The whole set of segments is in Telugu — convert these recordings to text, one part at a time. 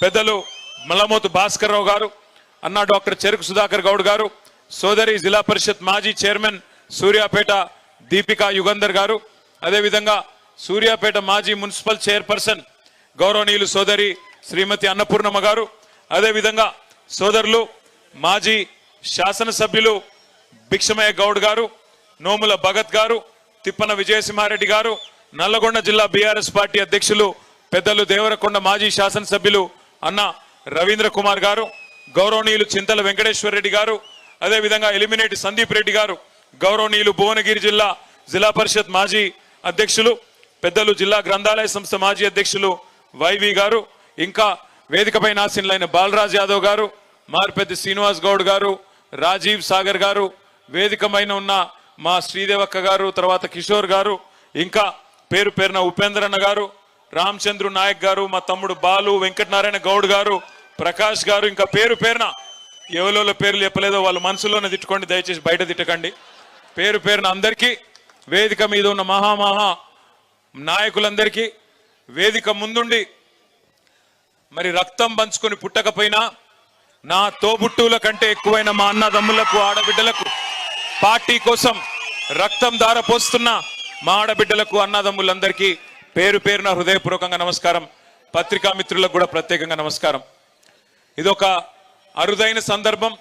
పెద్దలు మల్లమోతు భాస్కర్ రావు గారు అన్న డాక్టర్ చెరుకు సుధాకర్ గౌడ్ గారు సోదరి జిల్లా పరిషత్ మాజీ చైర్మన్ సూర్యాపేట దీపికా యుగంధర్ గారు అదేవిధంగా సూర్యాపేట మాజీ మున్సిపల్ చైర్పర్సన్ గౌరవనీయులు సోదరి శ్రీమతి అన్నపూర్ణమ్మ గారు అదేవిధంగా సోదరులు మాజీ శాసనసభ్యులు భిక్షమయ్య గౌడ్ గారు నోముల భగత్ గారు తిప్పన విజయసింహారెడ్డి గారు నల్లగొండ జిల్లా బీఆర్ఎస్ పార్టీ అధ్యక్షులు పెద్దలు దేవరకొండ మాజీ శాసనసభ్యులు అన్న రవీంద్ర కుమార్ గారు గౌరవనీయులు చింతల వెంకటేశ్వర రెడ్డి గారు అదేవిధంగా ఎలిమినేటి సందీప్ రెడ్డి గారు గౌరవనీయులు భువనగిరి జిల్లా జిల్లా పరిషత్ మాజీ అధ్యక్షులు పెద్దలు జిల్లా గ్రంథాలయ సంస్థ మాజీ అధ్యక్షులు వైవి గారు ఇంకా వేదికపై నాశీనులైన బాలరాజ్ యాదవ్ గారు మార్పెద్ది శ్రీనివాస్ గౌడ్ గారు రాజీవ్ సాగర్ గారు వేదికమైన ఉన్న మా శ్రీదేవక్క గారు తర్వాత కిషోర్ గారు ఇంకా పేరు పేరున ఉపేంద్రన్న గారు రామచంద్రు నాయక్ గారు మా తమ్ముడు బాలు వెంకటనారాయణ గౌడ్ గారు ప్రకాష్ గారు ఇంకా పేరు పేరున ఎవరో పేర్లు చెప్పలేదో వాళ్ళ మనసులోనే తిట్టుకోండి దయచేసి బయట తిట్టకండి. పేరు పేరున అందరికీ వేదిక మీద ఉన్న మహామహా నాయకులందరికీ వేదిక ముందుండి మరి రక్తం పంచుకొని పుట్టకపోయినా నా తోబుట్టువుల కంటే ఎక్కువైన మా అన్నదమ్ములకు ఆడబిడ్డలకు పార్టీ కోసం రక్తం ధార పోస్తున్న మా ఆడబిడ్డలకు అన్నదమ్ములందరికీ పేరు పేరున హృదయపూర్వకంగా నమస్కారం. పత్రికా మిత్రులకు కూడా ప్రత్యేకంగా నమస్కారం. ఇదొక అరుదైన సందర్భం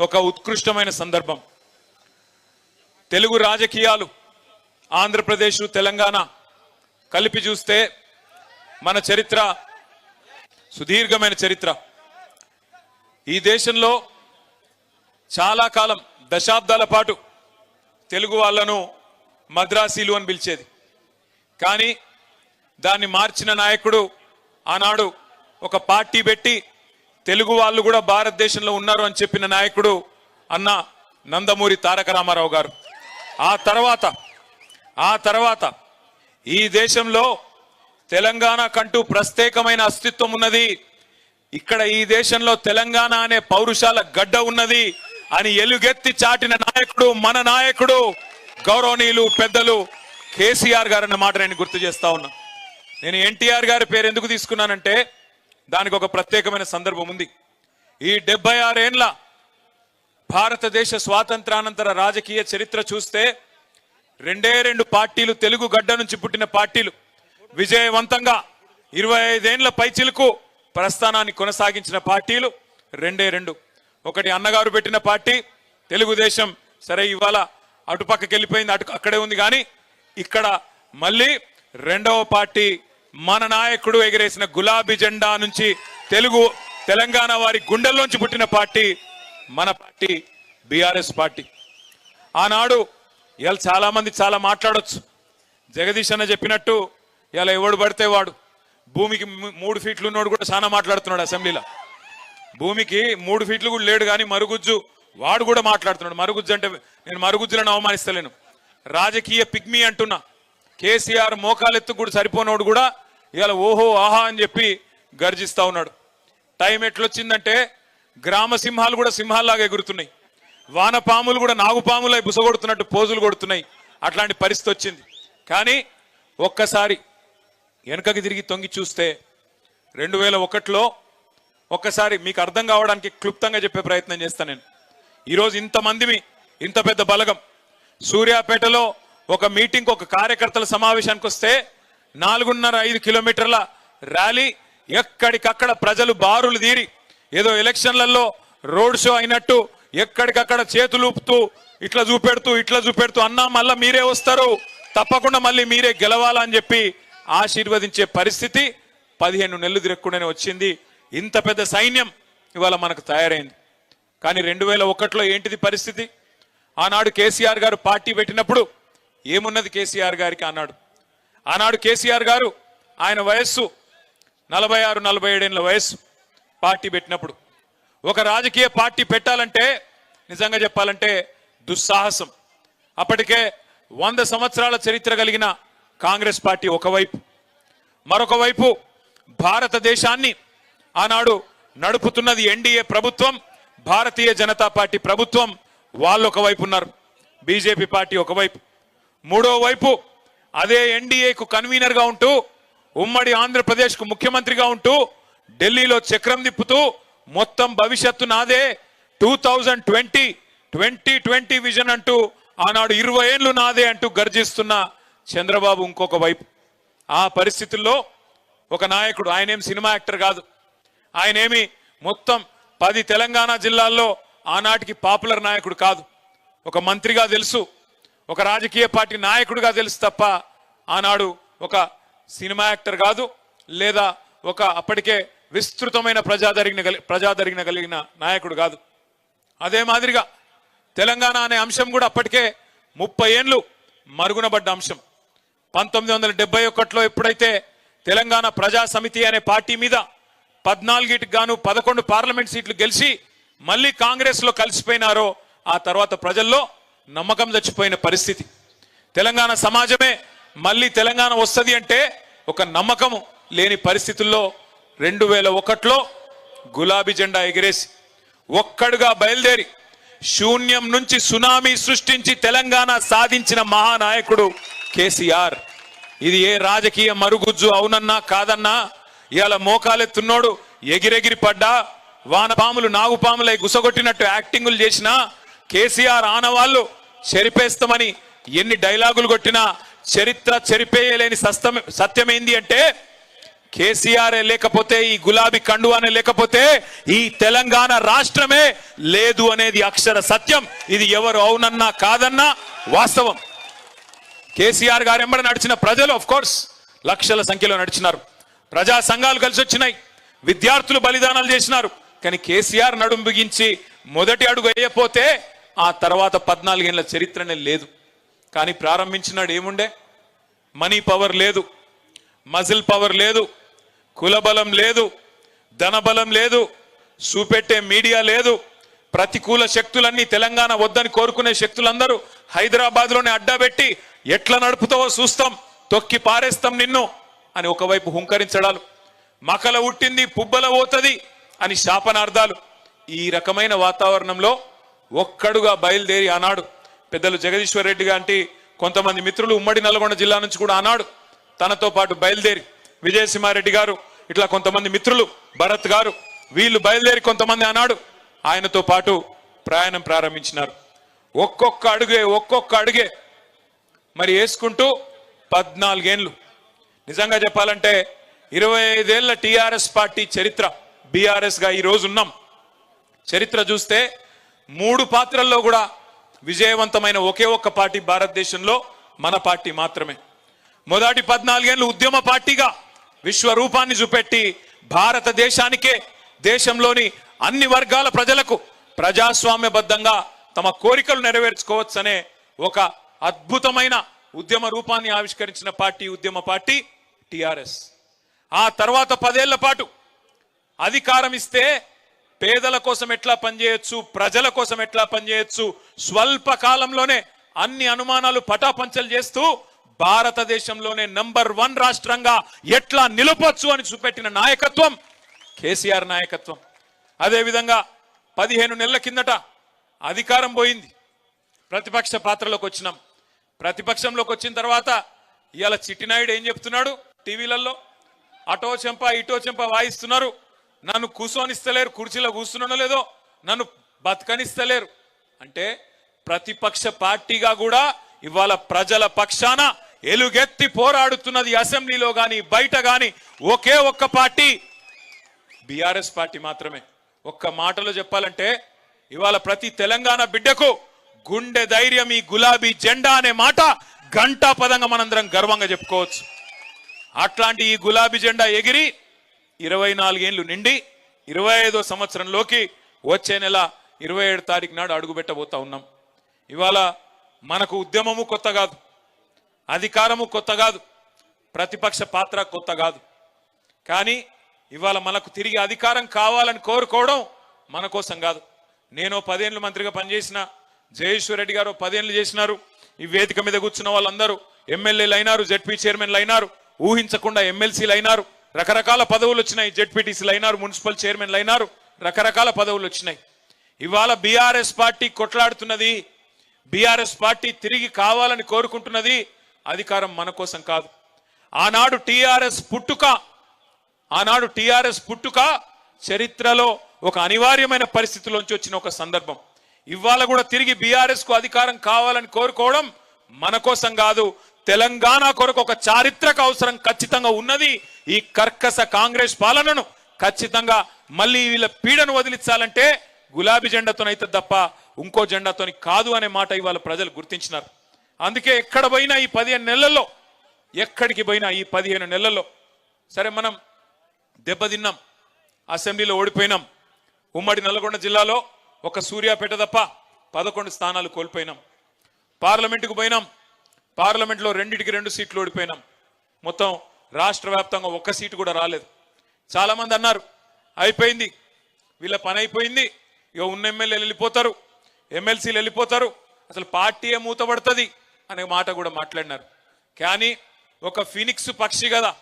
ఒక ఉత్కృష్టమైన సందర్భం. తెలుగు రాజకీయాలు ఆంధ్రప్రదేశ్ తెలంగాణ కలిపి చూస్తే మన చరిత్ర సుదీర్ఘమైన చరిత్ర. ఈ దేశంలో చాలా కాలం దశాబ్దాల పాటు తెలుగు వాళ్ళను మద్రాసీలు అని పిలిచేది. కానీ దాన్ని మార్చిన నాయకుడు ఆనాడు ఒక పార్టీ పెట్టి తెలుగు వాళ్ళు కూడా భారతదేశంలో ఉన్నారు అని చెప్పిన నాయకుడు అన్న నందమూరి తారక రామారావు గారు. ఆ తర్వాత ఆ తర్వాత ఈ దేశంలో తెలంగాణ కంటూ ప్రత్యేకమైన అస్తిత్వం ఉన్నది. ఇక్కడ ఈ దేశంలో తెలంగాణ అనే పౌరుషాల గడ్డ ఉన్నది అని ఎలుగెత్తి చాటిన నాయకుడు మన నాయకుడు గౌరవనీయులు పెద్దలు కేసీఆర్ గారు అన్న మాట నేను గుర్తు చేస్తా ఉన్నా. నేను ఎన్టీఆర్ గారి పేరు ఎందుకు తీసుకున్నానంటే దానికి ఒక ప్రత్యేకమైన సందర్భం ఉంది. ఈ డెబ్బై ఆరేండ్ల భారతదేశ స్వాతంత్రానంతర రాజకీయ చరిత్ర చూస్తే రెండే రెండు పార్టీలు తెలుగు గడ్డ నుంచి పుట్టిన పార్టీలు విజయవంతంగా ఇరవై ఐదేండ్ల పైచిలకు ప్రస్థానాన్ని కొనసాగించిన పార్టీలు రెండే రెండు. ఒకటి అన్నగారు పెట్టిన పార్టీ తెలుగుదేశం సరే ఇవాళ అటుపక్కకి వెళ్ళిపోయింది అటు అక్కడే ఉంది కానీ ఇక్కడ మళ్ళీ రెండవ పార్టీ మన నాయకుడు ఎగిరేసిన గులాబీ జెండా నుంచి తెలుగు తెలంగాణ వారి గుండెల్లోంచి పుట్టిన పార్టీ మన పార్టీ బీఆర్ఎస్ పార్టీ. ఆనాడు ఇవాళ చాలామంది చాలా మాట్లాడొచ్చు. జగదీష్ అన్న చెప్పినట్టు ఇలా ఎవడు పడితే వాడు. భూమికి మూడు ఫీట్లు ఉన్నోడు కూడా చాలా మాట్లాడుతున్నాడు అసెంబ్లీలో. భూమికి మూడు ఫీట్లు కూడా లేడు కానీ మరుగుజ్జు వాడు కూడా మాట్లాడుతున్నాడు. మరుగుజ్జు అంటే నేను మరుగుజ్జులను అవమానిస్తలేను. రాజకీయ పిగ్మి అంటున్నా. కేసీఆర్ మోకాలెత్తు కూడా సరిపోనోడు కూడా ఇవాళ ఓహో ఆహా అని చెప్పి గర్జిస్తా ఉన్నాడు. టైం ఎట్లొచ్చిందంటే గ్రామ సింహాలు కూడా సింహాల్లాగా ఎగురుతున్నాయి. వానపాములు కూడా నాగుపాములై బుసగొడుతున్నట్టు పోజులు కొడుతున్నాయి. అట్లాంటి పరిస్థితి వచ్చింది. కానీ ఒక్కసారి వెనకకి తిరిగి తొంగి చూస్తే రెండు వేల ఒకటిలో ఒక్కసారి మీకు అర్థం కావడానికి క్లుప్తంగా చెప్పే ప్రయత్నం చేస్తాను నేను. ఈరోజు ఇంతమందిమి ఇంత పెద్ద బలగం. సూర్యాపేటలో ఒక మీటింగ్ ఒక కార్యకర్తల సమావేశానికి వస్తే నాలుగున్నర ఐదు కిలోమీటర్ల ర్యాలీ. ఎక్కడికక్కడ ప్రజలు బారులు తీరి ఏదో ఎలక్షన్లలో రోడ్ షో అయినట్టు ఎక్కడికక్కడ చేతులు ఊపుతూ ఇట్లా చూపెడుతూ ఇట్లా చూపెడుతూ అన్నా మళ్ళీ మీరే వస్తారు. తప్పకుండా మళ్ళీ మీరే గెలవాలని చెప్పి ఆశీర్వదించే పరిస్థితి పదిహేను నెలలు తిరగకుండానే వచ్చింది. ఇంత పెద్ద సైన్యం ఇవాళ మనకు తయారైంది. కానీ రెండు వేల ఒకటిలో ఏంటిది పరిస్థితి? ఆనాడు కేసీఆర్ గారు పార్టీ పెట్టినప్పుడు ఏమున్నది కేసీఆర్ గారికి? ఆనాడు ఆనాడు కేసీఆర్ గారు ఆయన వయస్సు నలభై ఆరు నలభై ఏడేళ్ళ వయస్సు పార్టీ పెట్టినప్పుడు. ఒక రాజకీయ పార్టీ పెట్టాలంటే నిజంగా చెప్పాలంటే దుస్సాహసం. అప్పటికే వంద సంవత్సరాల చరిత్ర కలిగిన కాంగ్రెస్ పార్టీ ఒకవైపు. మరొక వైపు భారతదేశాన్ని ఆనాడు నడుపుతున్నది ఎన్డీఏ ప్రభుత్వం భారతీయ జనతా పార్టీ ప్రభుత్వం. వాళ్ళు ఒకవైపు ఉన్నారు. బీజేపీ పార్టీ ఒకవైపు. మూడో వైపు అదే ఎన్డీఏకు కన్వీనర్గా ఉంటూ ఉమ్మడి ఆంధ్రప్రదేశ్కు ముఖ్యమంత్రిగా ఉంటూ ఢిల్లీలో చక్రం తిప్పుతూ మొత్తం భవిష్యత్తు నాదే two thousand twenty twenty twenty vision అంటూ ఆనాడు ఇరవై ఏళ్ళు నాదే అంటూ గర్జిస్తున్న చంద్రబాబు ఇంకొక వైపు. ఆ పరిస్థితుల్లో ఒక నాయకుడు ఆయనేం సినిమా యాక్టర్ కాదు. ఆయనేమి మొత్తం పది తెలంగాణ జిల్లాల్లో ఆనాటికి పాపులర్ నాయకుడు కాదు. ఒక మంత్రిగా తెలుసు. ఒక రాజకీయ పార్టీ నాయకుడిగా తెలుసు తప్ప ఆనాడు ఒక సినిమా యాక్టర్ కాదు లేదా ఒక అప్పటికే విస్తృతమైన ప్రజాదరిగిన గలి- ప్రజాదరిగిన కలిగిన నాయకుడు కాదు. అదే మాదిరిగా తెలంగాణ అనే అంశం కూడా అప్పటికే ముప్పై ఏండ్లు మరుగునబడ్డ అంశం. పంతొమ్మిది వందల డెబ్బై ఒకటిలో ఎప్పుడైతే తెలంగాణ ప్రజా సమితి అనే పార్టీ మీద పద్నాలుగిటికి గాను పదకొండు పార్లమెంట్ సీట్లు గెలిచి మళ్ళీ కాంగ్రెస్లో కలిసిపోయినారో ఆ తర్వాత ప్రజల్లో నమ్మకం చచ్చిపోయిన పరిస్థితి. తెలంగాణ సమాజమే మళ్ళీ తెలంగాణ వస్తది అంటే ఒక నమ్మకము లేని పరిస్థితుల్లో రెండు వేల ఒకటిలో గులాబీ జెండా ఎగిరేసి ఒక్కడుగా బయలుదేరి శూన్యం నుంచి సునామీ సృష్టించి తెలంగాణ సాధించిన మహానాయకుడు కేసీఆర్. ఇది ఏ రాజకీయ మరుగుజ్జు అవునన్నా కాదన్నా ఇవాళ మోకాలెత్తున్నోడు ఎగిరెగిరి పడ్డా వానపాములు నాగుపాములై గుసగొట్టినట్టు యాక్టింగులు చేసినా కేసీఆర్ ఆనవాళ్ళు చెరిపేస్తామని ఎన్ని డైలాగులు కొట్టినా చరిత్ర చెరిపేయలేని సస్తం సత్యమేంది అంటే కేసీఆర్ లేకపోతే ఈ గులాబీ కండువానే లేకపోతే ఈ తెలంగాణ రాష్ట్రమే లేదు అనేది అక్షర సత్యం. ఇది ఎవరు అవునన్నా కాదన్నా వాస్తవం. కేసీఆర్ గారు ఎంబడి నడిచిన ప్రజలు ఆఫ్ కోర్స్ లక్షల సంఖ్యలో నడిచినారు. ప్రజా సంఘాలు కలిసి వచ్చినాయి. విద్యార్థులు బలిదానాలు చేసినారు. కానీ కేసీఆర్ నడుం బిగించి మొదటి అడుగు వేయపోతే ఆ తర్వాత పద్నాలుగేళ్ళ చరిత్రనే లేదు. కానీ ప్రారంభించినాడు ఏముండే? మనీ పవర్ లేదు. మజిల్ పవర్ లేదు. కులబలం లేదు. ధనబలం లేదు. చూపెట్టే మీడియా లేదు. ప్రతికూల శక్తులన్నీ తెలంగాణ వద్దని కోరుకునే శక్తులందరూ హైదరాబాద్లోనే అడ్డాబెట్టి ఎట్లా నడుపుతావో చూస్తాం. తొక్కి పారేస్తాం నిన్ను అని ఒకవైపు హుంకరించడాలు. మకల ఉట్టింది పుబ్బల పోతుంది అని శాపనార్థాలు. ఈ రకమైన వాతావరణంలో ఒక్కడుగా బయలుదేరి ఆనాడు పెద్దలు జగదీశ్వర్ రెడ్డి గాంటి కొంతమంది మిత్రులు ఉమ్మడి నల్గొండ జిల్లా నుంచి కూడా ఆనాడు తనతో పాటు బయలుదేరి విజయసింహారెడ్డి గారు ఇట్లా కొంతమంది మిత్రులు భరత్ గారు వీళ్ళు బయలుదేరి కొంతమంది ఆనాడు ఆయనతో పాటు ప్రయాణం ప్రారంభించినారు. ఒక్కొక్క అడుగే ఒక్కొక్క అడుగే మరి వేసుకుంటూ పద్నాలుగేండ్లు. నిజంగా చెప్పాలంటే ఇరవై ఐదేళ్ళ టిఆర్ఎస్ పార్టీ చరిత్ర బీఆర్ఎస్గా ఈరోజు ఈ రోజు ఉన్నాం చరిత్ర చూస్తే మూడు పాత్రల్లో కూడా విజయవంతమైన ఒకే ఒక్క పార్టీ భారతదేశంలో మన పార్టీ మాత్రమే. మొదటి పద్నాలుగేళ్ళు ఉద్యమ పార్టీగా విశ్వరూపాన్ని చూపెట్టి భారతదేశానికే దేశంలోని అన్ని వర్గాల ప్రజలకు ప్రజాస్వామ్యబద్ధంగా తమ కోరికలు నెరవేర్చుకోవచ్చనే ఒక అద్భుతమైన ఉద్యమ రూపాన్ని ఆవిష్కరించిన పార్టీ ఉద్యమ పార్టీ టిఆర్ఎస్. ఆ తర్వాత పదేళ్ళ పాటు అధికారం ఇస్తే పేదల కోసం ఎట్లా పనిచేయొచ్చు? ప్రజల కోసం ఎట్లా పనిచేయొచ్చు? స్వల్ప కాలంలోనే అన్ని అనుమానాలు పటాపంచలు చేస్తూ భారతదేశంలోనే నంబర్ వన్ రాష్ట్రంగా ఎట్లా నిలపచ్చు అని చూపెట్టిన నాయకత్వం కేసీఆర్ నాయకత్వం. అదేవిధంగా పదిహేను నెలల కిందట అధికారం పోయింది. ప్రతిపక్ష పాత్రలోకి వచ్చినాం. ప్రతిపక్షంలోకి వచ్చిన తర్వాత ఇవాళ చిట్టినాయుడు ఏం చెప్తున్నాడు? టీవీలలో అటో చెంప ఇటో చెంప వాయిస్తున్నారు. నన్ను కూర్చొనిస్తలేరు కుర్చీలో కూర్చున్నానో లేదో నన్ను బతకనిస్తలేరు. అంటే ప్రతిపక్ష పార్టీగా కూడా ఇవాళ ప్రజల పక్షాన ఎలుగెత్తి పోరాడుతున్నది అసెంబ్లీలో కానీ బయట కానీ ఒకే ఒక్క పార్టీ బీఆర్ఎస్ పార్టీ మాత్రమే. ఒక్క మాటలో చెప్పాలంటే ఇవాళ ప్రతి తెలంగాణ బిడ్డకు గుండె ధైర్యం ఈ గులాబీ జెండా అనే మాట గంటా పదంగా మనందరం గర్వంగా చెప్పుకోవచ్చు. అట్లాంటి ఈ గులాబీ జెండా ఎగిరి ఇరవై నాలుగేళ్ళు నిండి ఇరవై ఐదో సంవత్సరంలోకి వచ్చే నెల ఇరవై ఏడు తారీఖు నాడు అడుగుపెట్టబోతా ఉన్నాం. ఇవాళ మనకు ఉద్యమము కొత్త కాదు అధికారము కొత్త కాదు ప్రతిపక్ష పాత్ర కొత్త కాదు. కానీ ఇవాళ మనకు తిరిగి అధికారం కావాలని కోరుకోవడం మన కోసం కాదు. నేను పదేళ్ళు మంత్రిగా పనిచేసిన జయేశ్వర్ రెడ్డి గారు పదేళ్ళు చేసినారు. ఈ వేదిక మీద కూర్చున్న వాళ్ళందరూ ఎమ్మెల్యేలు అయినారు జెడ్పీ చైర్మన్లు అయినారు ఊహించకుండా ఎమ్మెల్సీలు అయినారు రకరకాల పదవులు వచ్చినాయి. జెడ్పీటీసీలు అయినారు మున్సిపల్ చైర్మన్లు అయినారు రకరకాల పదవులు వచ్చినాయి. ఇవాళ బీఆర్ఎస్ పార్టీ కొట్లాడుతున్నది. బీఆర్ఎస్ పార్టీ తిరిగి కావాలని కోరుకుంటున్నది అధికారం మన కోసం కాదు. ఆనాడు టీఆర్ఎస్ పుట్టుక ఆనాడు టీఆర్ఎస్ పుట్టుక చరిత్రలో ఒక అనివార్యమైన పరిస్థితిలోంచి వచ్చిన ఒక సందర్భం. ఇవాళ కూడా తిరిగి బీఆర్ఎస్కు అధికారం కావాలని కోరుకోవడం మన కోసం కాదు. తెలంగాణ కొరకు ఒక చారిత్రక అవసరం ఖచ్చితంగా ఉన్నది. ఈ కర్కస కాంగ్రెస్ పాలనను ఖచ్చితంగా మళ్ళీ వీళ్ళ పీడను వదిలించాలంటే గులాబీ జెండాతోనైతే తప్ప ఇంకో జెండాతోని కాదు అనే మాట ఇవాళ ప్రజలు గుర్తించినారు. అందుకే ఎక్కడ పోయినా ఈ పదిహేను నెలల్లో ఎక్కడికి పోయినా ఈ పదిహేను నెలల్లో సరే మనం దెబ్బతిన్నాం అసెంబ్లీలో ఓడిపోయినాం ఉమ్మడి నల్గొండ జిల్లాలో ఒక సూర్యాపేట తప్ప పదకొండు స్థానాలు కోల్పోయినాం. పార్లమెంటుకు పోయినాం పార్లమెంట్లో రెండింటికి రెండు సీట్లు ఓడిపోయినాం. మొత్తం రాష్ట్ర వ్యాప్తంగా ఒక్క సీటు కూడా రాలేదు. చాలామంది అన్నారు అయిపోయింది వీళ్ళ పని అయిపోయింది ఇక ఉన్న ఎమ్మెల్యేలు వెళ్ళిపోతారు ఎమ్మెల్సీలు వెళ్ళిపోతారు అసలు పార్టీయే మూతపడుతుంది అనే మాట కూడా మాట్లాడినారు. కానీ ఒక ఫినిక్స్ పక్షి కదా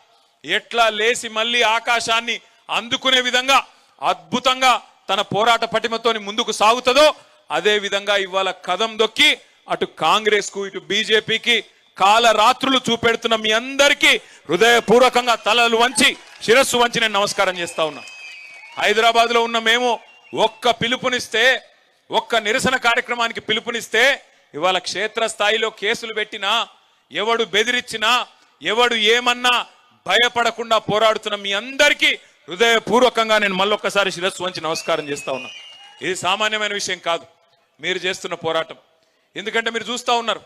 ఎట్లా లేచి మళ్ళీ ఆకాశాన్ని అందుకునే విధంగా అద్భుతంగా తన పోరాట పటిమతోని ముందుకు సాగుతుందో అదే విధంగా ఇవాళ కదం దొక్కి అటు కాంగ్రెస్కు ఇటు బీజేపీకి కాలరాత్రులు చూపెడుతున్న మీ అందరికీ హృదయపూర్వకంగా తలలు వంచి శిరస్సు వంచి నేను నమస్కారం చేస్తా ఉన్నా. హైదరాబాద్లో ఉన్న మేము ఒక్క పిలుపునిస్తే ఒక్క నిరసన కార్యక్రమానికి పిలుపునిస్తే ఇవాళ క్షేత్ర స్థాయిలో కేసులు పెట్టినా ఎవడు బెదిరించినా ఎవడు ఏమన్నా భయపడకుండా పోరాడుతున్న మీ అందరికీ హృదయపూర్వకంగా నేను మళ్ళొక్కసారి శిరస్సు వంచి నమస్కారం చేస్తా ఉన్నా. ఇది సామాన్యమైన విషయం కాదు. మీరు చేస్తున్న పోరాటం. ఎందుకంటే మీరు చూస్తా ఉన్నారు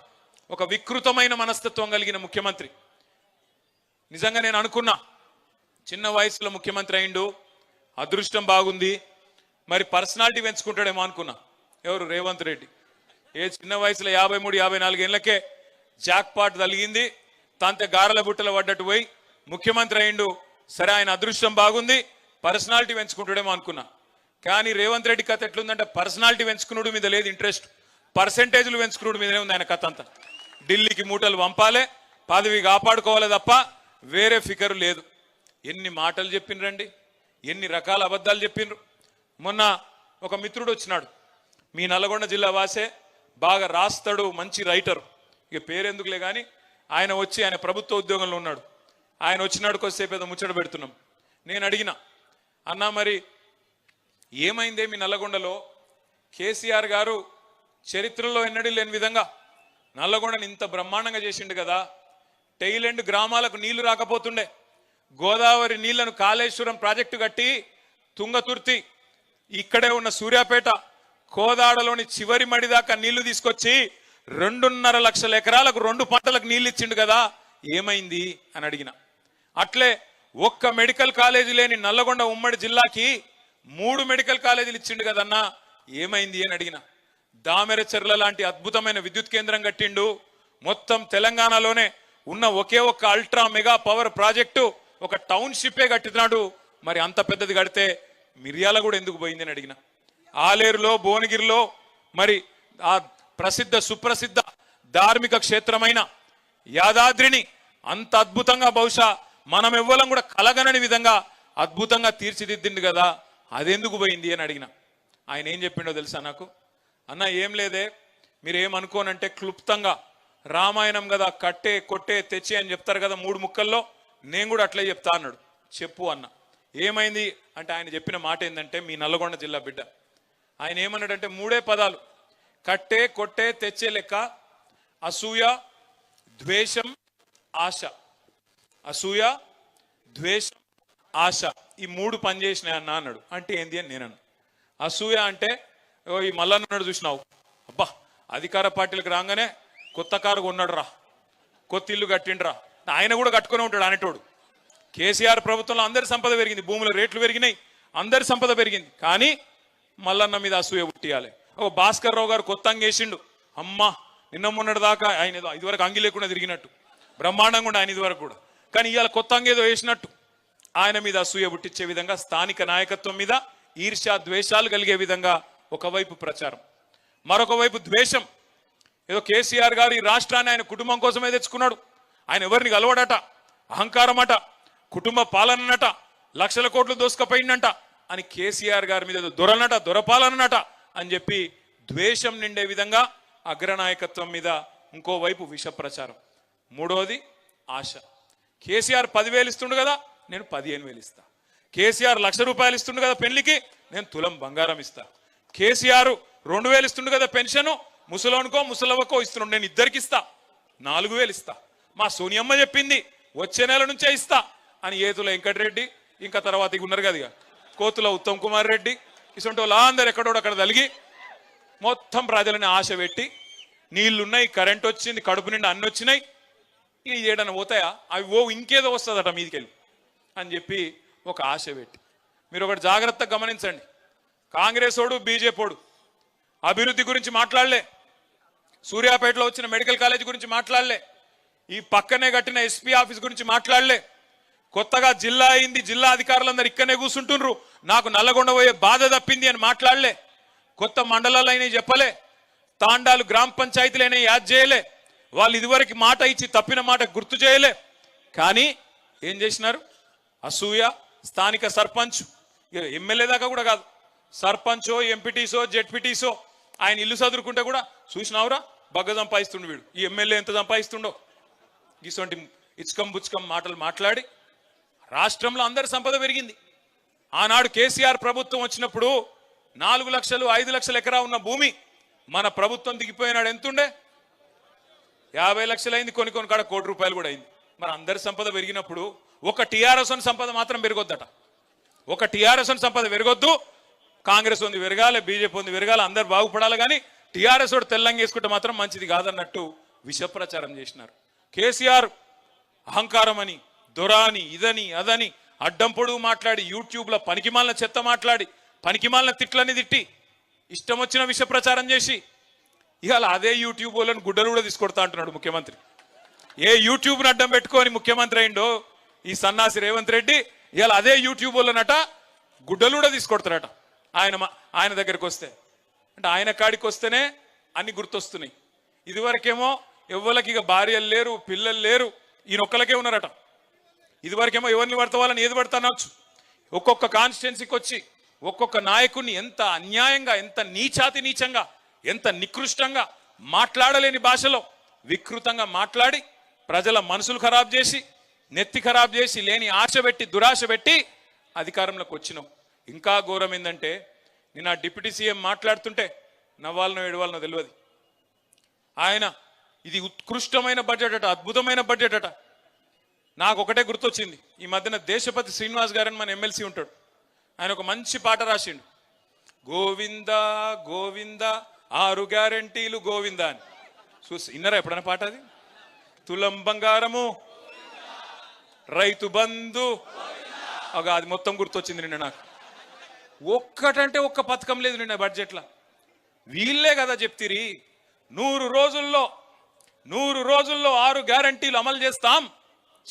ఒక వికృతమైన మనస్తత్వం కలిగిన ముఖ్యమంత్రి. నిజంగా నేను అనుకున్నా చిన్న వయసులో ముఖ్యమంత్రి అయిండు అదృష్టం బాగుంది మరి పర్సనాలిటీ పెంచుకుంటాడేమో అనుకున్నా. ఎవరు? రేవంత్ రెడ్డి. ఏ చిన్న వయసులో యాభై మూడు యాభై నాలుగేళ్ళకే జాక్ పాట్ తలిగింది తాంతే గారల బుట్టలు పడ్డట్టు పోయి ముఖ్యమంత్రి అయిండు. సరే ఆయన అదృష్టం బాగుంది పర్సనాలిటీ పెంచుకుంటాడేమో అనుకున్నా. కానీ రేవంత్ రెడ్డి కథ ఎట్లుందంటే పర్సనాలిటీ పెంచుకున్నాడు మీద లేదు ఇంట్రెస్ట్. పర్సెంటేజ్లు పెంచుకున్నాడు మీదనే ఉంది ఆయన కథ అంతా. ఢిల్లీకి మూటలు పంపాలే పదవి కాపాడుకోవాలి తప్ప వేరే ఫికర్ లేదు. ఎన్ని మాటలు చెప్పినరండి ఎన్ని రకాల అబద్ధాలు చెప్పిండ్రు మొన్న ఒక మిత్రుడు వచ్చినాడు. మీ నల్గొండ జిల్లా వాసే బాగా రాస్తాడు మంచి రైటర్. ఇక పేరెందుకులే కానీ ఆయన వచ్చి ఆయన ప్రభుత్వ ఉద్యోగంలో ఉన్నాడు. ఆయన వచ్చినాడు కొద్దిసేపు ఏదో ముచ్చట పెడుతున్నాం. నేను అడిగిన అన్నా మరి ఏమైందే మీ నల్లగొండలో కేసీఆర్ గారు చరిత్రలో ఎన్నడూ లేని విధంగా నల్లగొండని ఇంత బ్రహ్మాండంగా చేసిండు కదా టైలెండ్ గ్రామాలకు నీళ్ళు రాకపోతుండే. గోదావరి నీళ్ళను కాళేశ్వరం ప్రాజెక్టు కట్టి తుంగతుర్తి ఇక్కడే ఉన్న సూర్యాపేట కోదాడలోని చివరి మడి దాకా నీళ్ళు తీసుకొచ్చి రెండున్నర లక్షల ఎకరాలకు రెండు పంటలకు నీళ్ళు ఇచ్చిండు కదా ఏమైంది అని అడిగిన. అట్లే ఒక్క మెడికల్ కాలేజీ లేని నల్లగొండ ఉమ్మడి జిల్లాకి మూడు మెడికల్ కాలేజీలు ఇచ్చిండు కదన్నా ఏమైంది అని అడిగిన. దామెరచెర్ల లాంటి అద్భుతమైన విద్యుత్ కేంద్రం కట్టిండు. మొత్తం తెలంగాణలోనే ఉన్న ఒకే ఒక్క అల్ట్రా మెగా పవర్ ప్రాజెక్టు ఒక టౌన్షిప్పే కట్టినాడు. మరి అంత పెద్దది కడితే మిర్యాల కూడా ఎందుకు పోయిందని అడిగిన. ఆలేరులో భువనగిరిలో మరి ఆ ప్రసిద్ధ సుప్రసిద్ధ ధార్మిక క్షేత్రమైన యాదాద్రిని అంత అద్భుతంగా బహుశా మనం ఎవ్వరం కూడా కలగనని విధంగా అద్భుతంగా తీర్చిదిద్దిండు కదా. అదెందుకు పోయింది అని అడిగిన. ఆయన ఏం చెప్పిండో తెలుసా నాకు? అన్న ఏం లేదే? మీరు ఏమనుకోనంటే క్లుప్తంగా రామాయణం కదా కట్టే కొట్టే తెచ్చే అని చెప్తారు కదా మూడు ముక్కల్లో నేను కూడా అట్లే చెప్తా అన్నాడు. చెప్పు అన్న. ఏమైంది? అంటే ఆయన చెప్పిన మాట ఏంటంటే మీ నల్లగొండ జిల్లా బిడ్డ. ఆయన ఏమన్నాడంటే మూడే పదాలు. కట్టే కొట్టే తెచ్చే లెక్క అసూయ ద్వేషం ఆశ. అసూయ ద్వేషం ఆశ. ఈ మూడు పనిచేసినాయి అన్న అన్నాడు. అంటే ఏంది అని నేను అసూయ అంటే ఈ మల్లన్నాడు చూసినావు? అబ్బా అధికార పార్టీలకు రాగానే కొత్త కారు కొన్నాడు రా కొత్త ఇల్లు కట్టిండ్రా. ఆయన కూడా కట్టుకునే ఉంటాడు అనేటోడు కేసీఆర్ ప్రభుత్వంలో అందరి సంపద పెరిగింది. భూముల రేట్లు పెరిగినాయి. అందరి సంపద పెరిగింది. కానీ మల్లన్న మీద అసూయ పుట్టియాలి. ఓ భాస్కర్ రావు గారు కొత్త అంగేసిండు అమ్మా నిన్న మొన్నటి దాకా ఆయన ఏదో ఇదివరకు అంగి లేకుండా తిరిగినట్టు. బ్రహ్మాండంగా ఉండే ఆయన ఇదివరకు కూడా. కానీ ఇవాళ కొత్త అంగేదో వేసినట్టు. ఆయన మీద అసూయ పుట్టించే విధంగా స్థానిక నాయకత్వం మీద ఈర్ష్య ద్వేషాలు కలిగే విధంగా ఒకవైపు ప్రచారం మరొక వైపు ద్వేషం. ఏదో కేసీఆర్ గారు ఈ రాష్ట్రాన్ని ఆయన కుటుంబం కోసమే తెచ్చుకున్నాడు. ఆయన ఎవరిని కలవడట? అహంకారమట? కుటుంబ పాలనట లక్షల కోట్లు దోసుకపోయిందంట? అని కేసీఆర్ గారి మీద దొరనట దొరపాలనట అని చెప్పి ద్వేషం నిండే విధంగా అగ్రనాయకత్వం మీద ఇంకోవైపు విష ప్రచారం. మూడవది ఆశ. కేసీఆర్ పదివేలు ఇస్తుండు కదా నేను పదిహేను వేలు ఇస్తా. కేసీఆర్ లక్ష రూపాయలు ఇస్తుండు కదా పెళ్ళికి నేను తులం బంగారం ఇస్తా. కేసీఆర్ రెండు వేలు ఇస్తుండు కదా పెన్షన్ ముసలోనికో ముసలవ్వకో ఇస్తున్నాడు. నేను ఇద్దరికి ఇస్తా. నాలుగు వేలు ఇస్తా. మా సోనియమ్మ చెప్పింది వచ్చే నెల నుంచే ఇస్తా అని ఏతుల వెంకటరెడ్డి ఇంకా తర్వాత ఇక ఉన్నారు కదా ఇక. కోతుల ఉత్తమ్ కుమార్ రెడ్డి ఇటువంటి వాళ్ళందరూ అందరు ఎక్కడోడు అక్కడ తలిగి మొత్తం ప్రజలని ఆశ పెట్టి నీళ్ళున్నాయి కరెంట్ వచ్చింది కడుపు నిండా అన్ని వచ్చినాయి. ఇవి ఏడైనా పోతాయా? అవి ఓ ఇంకేదో వస్తుందట మీదికెళ్ళి అని చెప్పి ఒక ఆశ పెట్టి. మీరు ఒకటి జాగ్రత్తగా గమనించండి. కాంగ్రెస్ ఓడు బీజేపీడు. అభివృద్ధి గురించి మాట్లాడలే. సూర్యాపేటలో వచ్చిన మెడికల్ కాలేజ్ గురించి మాట్లాడలే. ఈ పక్కనే కట్టిన ఎస్పీ ఆఫీస్ గురించి మాట్లాడలే. కొత్తగా జిల్లా అయింది జిల్లా అధికారులందరూ ఇక్కడనే కూర్చుంటుండ్రు నాకు నల్లగొండ పోయే బాధ తప్పింది అని మాట్లాడలే. కొత్త మండలాలు చెప్పలే. తాండాలు గ్రామ పంచాయతీలైనా యాద్ చేయలే. వాళ్ళు ఇదివరకు మాట ఇచ్చి తప్పిన మాట గుర్తు చేయలే. కానీ ఏం చేసినారు? అసూయ స్థానిక సర్పంచ్ ఎమ్మెల్యే దాకా కూడా కాదు. సర్పంచో ఎంపీటీసో జెడ్పీటీసో ఆయన ఇల్లు చదువుకుంటే కూడా చూసినావురా బగ్గ సంపాదిస్తుండు వీడు. ఈ ఎమ్మెల్యే ఎంత సంపాదిస్తుండో. ఇటువంటి ఇచ్చుకం బుచ్కం మాటలు మాట్లాడి రాష్ట్రంలో అందరి సంపద పెరిగింది. ఆనాడు కేసీఆర్ ప్రభుత్వం వచ్చినప్పుడు నాలుగు లక్షలు ఐదు లక్షల ఎకరా ఉన్న భూమి మన ప్రభుత్వం దిగిపోయినాడు. ఎంతుండే? యాభై లక్షలైంది కొన్ని కొన్ని కాడ కోటి రూపాయలు కూడా అయింది. మరి అందరి సంపద పెరిగినప్పుడు ఒక టీఆర్ఎస్ సంపద మాత్రం పెరగొద్దట. ఒక టీఆర్ఎస్ సంపద పెరగొద్దు. కాంగ్రెస్ ఉంది విరగాలి బీజేపీ ఉంది విరగాలి అందరు బాగుపడాలి కానీ టీఆర్ఎస్ వాడు తెల్లంగా వేసుకుంటే మాత్రం మంచిది కాదన్నట్టు విషప్రచారం చేసినారు. కేసీఆర్ అహంకారం అని దొరాని ఇదని అదని అడ్డం పొడుగు మాట్లాడి యూట్యూబ్లో పనికిమాలిన చెత్త మాట్లాడి పనికిమాలిన తిట్లని తిట్టి ఇష్టం వచ్చిన విష ప్రచారం చేసి ఇవాళ అదే యూట్యూబ్ వాళ్ళని గుడ్డలు కూడా తీసుకొడతా అంటున్నాడు ముఖ్యమంత్రి. ఏ యూట్యూబ్ని అడ్డం పెట్టుకొని ముఖ్యమంత్రి అయిండో ఈ సన్నాసి రేవంత్ రెడ్డి ఇవాళ అదే యూట్యూబ్ వాళ్ళనట గుడ్డలు కూడా తీసుకొడతారట. ఆయన మా- ఆయన దగ్గరికి వస్తే. అంటే ఆయన కాడికి వస్తేనే అన్ని గుర్తొస్తున్నాయి. ఇదివరకేమో ఎవ్వలకి ఇక భార్యలు లేరు పిల్లలు లేరు ఈయన ఒక్కలకే ఉన్నారట. ఇదివరకేమో ఎవరిని పడతా వాళ్ళని ఏది పడతా అనొచ్చు. ఒక్కొక్క కాన్స్టిట్యున్సీకి వచ్చి ఒక్కొక్క నాయకుడిని ఎంత అన్యాయంగా ఎంత నీచాతి నీచంగా ఎంత నికృష్టంగా మాట్లాడలేని భాషలో వికృతంగా మాట్లాడి ప్రజల మనసులు ఖరాబ్ చేసి నెత్తి ఖరాబ్ చేసి లేని ఆశ పెట్టి దురాశ పెట్టి అధికారంలోకి వచ్చినాం. ఇంకా ఘోరం ఏంటంటే నేను ఆ డిప్యూటీ సీఎం మాట్లాడుతుంటే నవ్వాలనో ఏడవాలనో తెలియదు. ఆయన ఇది ఉత్కృష్టమైన బడ్జెట్ అట అద్భుతమైన బడ్జెట్ అట. నాకు ఒకటే గుర్తొచ్చింది. ఈ మధ్యన దేశపతి శ్రీనివాస్ గారని మన ఎమ్మెల్సీ ఉంటాడు. ఆయన ఒక మంచి పాట రాసిండు. గోవింద గోవింద ఆరు గ్యారంటీలు గోవింద అని. చూసి విన్నారా ఎప్పుడైనా పాట అది? తులం బంగారము రైతు బంధు. ఒక అది మొత్తం గుర్తొచ్చింది నిన్న నాకు. ఒక్కటంటే ఒక్క పథకం లేదు నిన్న బడ్జెట్లో. వీళ్ళే కదా చెప్తిరి నూరు రోజుల్లో నూరు రోజుల్లో ఆరు గ్యారంటీలు అమలు చేస్తాం.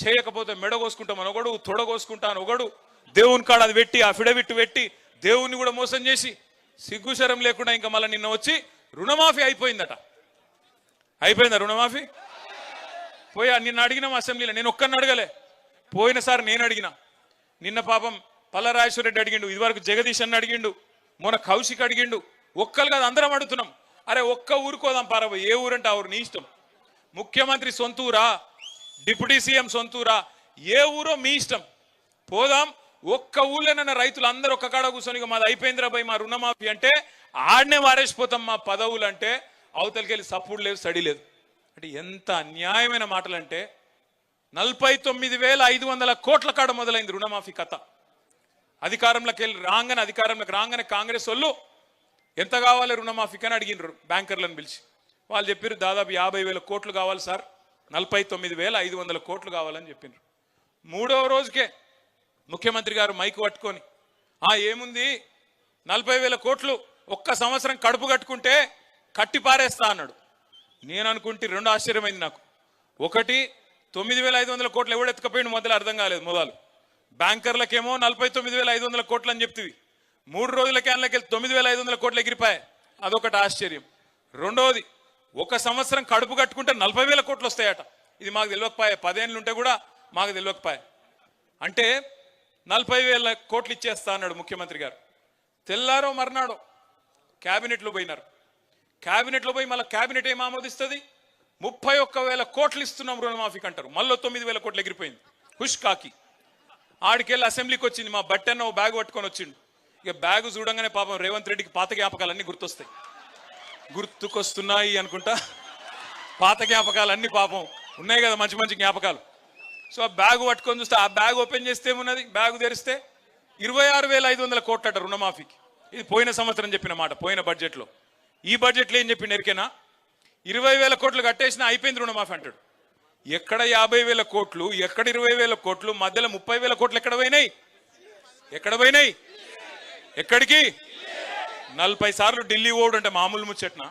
చేయకపోతే మెడ కోసుకుంటాం ఒకడు తొడగోసుకుంటాను ఒకడు దేవుని కాడ అది పెట్టి అఫిడవిట్ పెట్టి దేవుణ్ణి కూడా మోసం చేసి సిగ్గుశరం లేకుండా ఇంకా మళ్ళీ నిన్న వచ్చి రుణమాఫీ అయిపోయిందట. అయిపోయిందా రుణమాఫీ? పోయా నిన్న అడిగినాం అసెంబ్లీలో నేను ఒక్కరిని అడగలే. పోయినసారి నేను అడిగిన నిన్న పాపం పల్లరాజేశ్వర రెడ్డి అడిగిండు ఇదివరకు జగదీష్ అన్న అడిగిండు మొన్న కౌశిక్ అడిగిండు ఒక్కరు కాదు అందరం అడుగుతున్నాం. అరే ఒక్క ఊరుకోదాం పారబో ఏ ఊరంటే ఆ ఊరు నీ ఇష్టం. ముఖ్యమంత్రి సొంతూరా డిప్యూటీ సీఎం సొంతూరా ఏ ఊరో మీ ఇష్టం. పోదాం ఒక్క ఊళ్ళోనన్న రైతులు అందరూ ఒక్క కాడ కూర్చొని మాది అయిపోయిందిరా పోయి మా రుణమాఫీ అంటే ఆడనే వారేసిపోతాం మా పదవులు అంటే అవతలికెళ్ళి సపోర్ట్ లేదు స్టడీ లేదు. అంటే ఎంత అన్యాయమైన మాటలు అంటే నలభై తొమ్మిది వేల ఐదు వందల కోట్ల కాడ మొదలైంది రుణమాఫీ కథ. అధికారంలోకి వెళ్ళి రాగానే అధికారంలోకి రాగానే కాంగ్రెస్ వాళ్ళు ఎంత కావాలి రుణమాఫీకి అని అడిగినారు బ్యాంకర్లను పిలిచి. వాళ్ళు చెప్పారు దాదాపు యాభై వేల కోట్లు కావాలి సార్ నలభై తొమ్మిది వేల ఐదు వందల కోట్లు కావాలని చెప్పినారు మూడవ రోజుకే ముఖ్యమంత్రి గారు మైకు పట్టుకొని ఆ ఏముంది నలభై వేల కోట్లు ఒక్క సంవత్సరం కడుపు కట్టుకుంటే కట్టి పారేస్తా అన్నాడు. నేను అనుకుంటే రెండు ఆశ్చర్యమైంది నాకు. ఒకటి తొమ్మిది వేల ఐదు వందల కోట్లు ఎవడు మొదలు అర్థం కాలేదు మొదలు. బ్యాంకర్లకేమో నలభై తొమ్మిది వేల ఐదు వందల కోట్లు అని చెప్తివి. మూడు రోజుల క్యాన్లకి వెళ్ళి తొమ్మిది వేల ఐదు వందల కోట్లు ఎగిరిపాయి. అదొకటి ఆశ్చర్యం. రెండవది ఒక సంవత్సరం కడుపు కట్టుకుంటే నలభై వేల కోట్లు వస్తాయట ఇది మాకు తెలియకపోయా పదేళ్ళు ఉంటే కూడా మాకు తెలియకపోయా అంటే నలభై వేల కోట్లు ఇచ్చేస్తా అన్నాడు ముఖ్యమంత్రి గారు. తెల్లారో మర్నాడో క్యాబినెట్లో పోయినారు. క్యాబినెట్లో పోయి మళ్ళీ క్యాబినెట్ ఏం ఆమోదిస్తుంది? ముప్పై ఒక్క వేల కోట్లు ఇస్తున్నాం రుణమాఫీకి అంటారు మళ్ళీ తొమ్మిది వేల కోట్లు ఎగిరిపోయింది. హుష్ కాకి. ఆడికెళ్ళి అసెంబ్లీకి వచ్చింది మా బట్టన్న ఓ బ్యాగ్ పట్టుకొని వచ్చిండు. ఇక బ్యాగ్ చూడంగానే పాపం రేవంత్ రెడ్డికి పాత జ్ఞాపకాలన్నీ గుర్తొస్తాయి. గుర్తుకొస్తున్నాయి అనుకుంటా. పాత జ్ఞాపకాలు పాపం ఉన్నాయి కదా మంచి మంచి జ్ఞాపకాలు. సో ఆ బ్యాగ్ పట్టుకొని చూస్తే ఆ బ్యాగ్ ఓపెన్ చేస్తే ఏమున్నది? బ్యాగ్ తెరిస్తే ఇరవై ఆరు వేల ఐదు వందల కోట్లట రుణమాఫీకి. ఇది పోయిన సంవత్సరం చెప్పిన మాట పోయిన బడ్జెట్లో. ఈ బడ్జెట్లో ఏం చెప్పి ఎరికేనా? ఇరవై వేల కోట్లు కట్టేసినా అయిపోయింది రుణమాఫీ అంటాడు. ఎక్కడ యాభై వేల కోట్లు ఎక్కడ ఇరవై వేల కోట్లు మధ్యలో ముప్పై వేల కోట్లు ఎక్కడ పోయినాయి? ఎక్కడ పోయినాయి? ఎక్కడికి? నలభై సార్లు ఢిల్లీ ఓడు అంటే మామూలు ముచ్చట్న?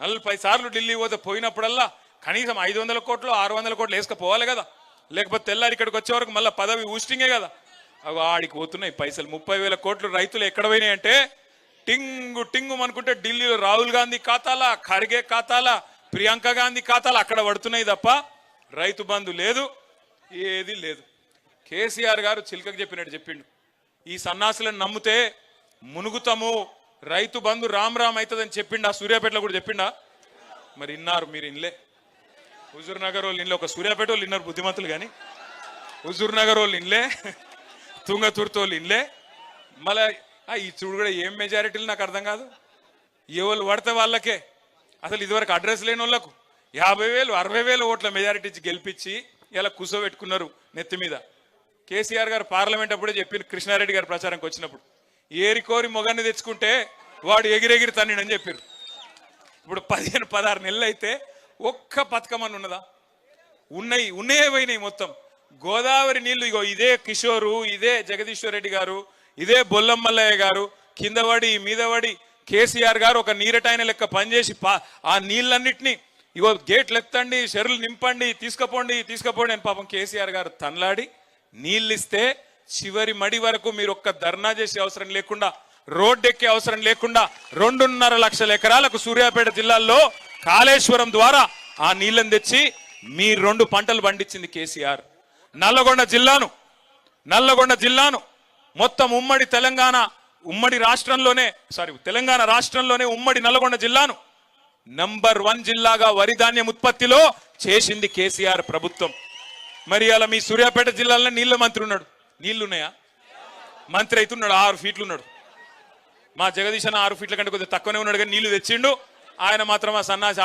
నలభై సార్లు ఢిల్లీ పోతే పోయినప్పుడల్లా కనీసం ఐదు వందల కోట్లు ఆరు వందల కోట్లు వేసుకపోవాలి కదా. లేకపోతే తెల్లారి ఇక్కడికి వచ్చే వరకు మళ్ళీ పదవి ఊస్టింగే కదా. అవి ఆడికి పోతున్నాయి పైసలు. ముప్పై వేల కోట్లు రైతులు ఎక్కడ పోయినాయి అంటే టింగు టింగు అనుకుంటే ఢిల్లీలో రాహుల్ గాంధీ ఖాతాలా ఖర్గే ఖాతాలా ప్రియాంక గాంధీ ఖాతాలు అక్కడ పడుతున్నాయి తప్ప రైతు బంధు లేదు ఏది లేదు. కేసీఆర్ గారు చిలకకు చెప్పినట్టు చెప్పిండు. ఈ సన్నాసులను నమ్మితే మునుగుతాము రైతు బంధు రామ్ రామ్ అవుతుందని చెప్పిండా? సూర్యాపేటలో కూడా చెప్పిండా? మరి ఇన్నారు మీరు ఇన్లే. హుజూర్ నగర్ వాళ్ళు ఇన్లే. ఒక సూర్యాపేట వాళ్ళు ఇన్నారు బుద్ధిమంతులు కానీ. హుజూర్ నగర్ వాళ్ళు ఇన్లే. తుంగతుర్తి వాళ్ళు ఇన్లే. మళ్ళీ ఈ చూడు కూడా ఏం మెజారిటీలు నాకు అర్థం కాదు. ఎవరు పడితే వాళ్ళకే. అసలు ఇదివరకు అడ్రస్ లేని వాళ్ళకు. యాభై వేలు అరవై వేలు ఓట్ల మెజారిటీ గెలిపించి ఇలా కూసోబెట్టుకున్నారు నెత్తి మీద. కేసీఆర్ గారు పార్లమెంట్ అప్పుడే చెప్పి కృష్ణారెడ్డి గారు ప్రచారంకి వచ్చినప్పుడు. ఏరి కోరి మొగాన్ని తెచ్చుకుంటే వాడు ఎగిరెగిరి తన్నిడని చెప్పారు. ఇప్పుడు పదిహేను పదహారు నెలలు అయితే ఒక్క పథకం అని ఉన్నదా? ఉన్నాయి ఉన్నాయే పోయినాయి మొత్తం. గోదావరి నీళ్ళు ఇగో ఇదే కిషోరు ఇదే జగదీశ్వర్ రెడ్డి గారు ఇదే బొల్లమ్మల్లయ్య గారు కిందవడి మీదవడి కేసీఆర్ గారు ఒక నీరటాయన లెక్క పనిచేసి ఆ నీళ్ళన్నింటినీ ఇగో గేట్లు ఎత్తండి చెరువులు నింపండి తీసుకుపోండి తీసుకుపోండి అని పాపం కేసీఆర్ గారు తనలాడి నీళ్ళు ఇస్తే చివరి మడి వరకు మీరు ఒక్క ధర్నా చేసే అవసరం లేకుండా రోడ్డెక్కే అవసరం లేకుండా రెండున్నర లక్షల ఎకరాలకు సూర్యాపేట జిల్లాల్లో కాళేశ్వరం ద్వారా ఆ నీళ్ళని తెచ్చి మీ రెండు పంటలు పండించింది కేసీఆర్. నల్లగొండ జిల్లాను నల్లగొండ జిల్లాను మొత్తం ఉమ్మడి తెలంగాణ ఉమ్మడి రాష్ట్రంలోనే సారీ తెలంగాణ రాష్ట్రంలోనే ఉమ్మడి నల్లగొండ జిల్లాను నంబర్ వన్ జిల్లాగా వరి ధాన్యం ఉత్పత్తిలో చేసింది కేసీఆర్ ప్రభుత్వం. మరి అలా మీ సూర్యాపేట జిల్లాలో నీళ్ళ మంత్రి ఉన్నాడు. నీళ్ళు ఉన్నాయా మంత్రి ఉన్నాడు ఆరు ఫీట్లు ఉన్నాడు మా జగదీశ్ అన్న ఆరు ఫీట్ల కంటే కొద్దిగా తక్కువనే ఉన్నాడు కానీ నీళ్ళు తెచ్చిండు. ఆయన మాత్రం ఆ సన్నాసి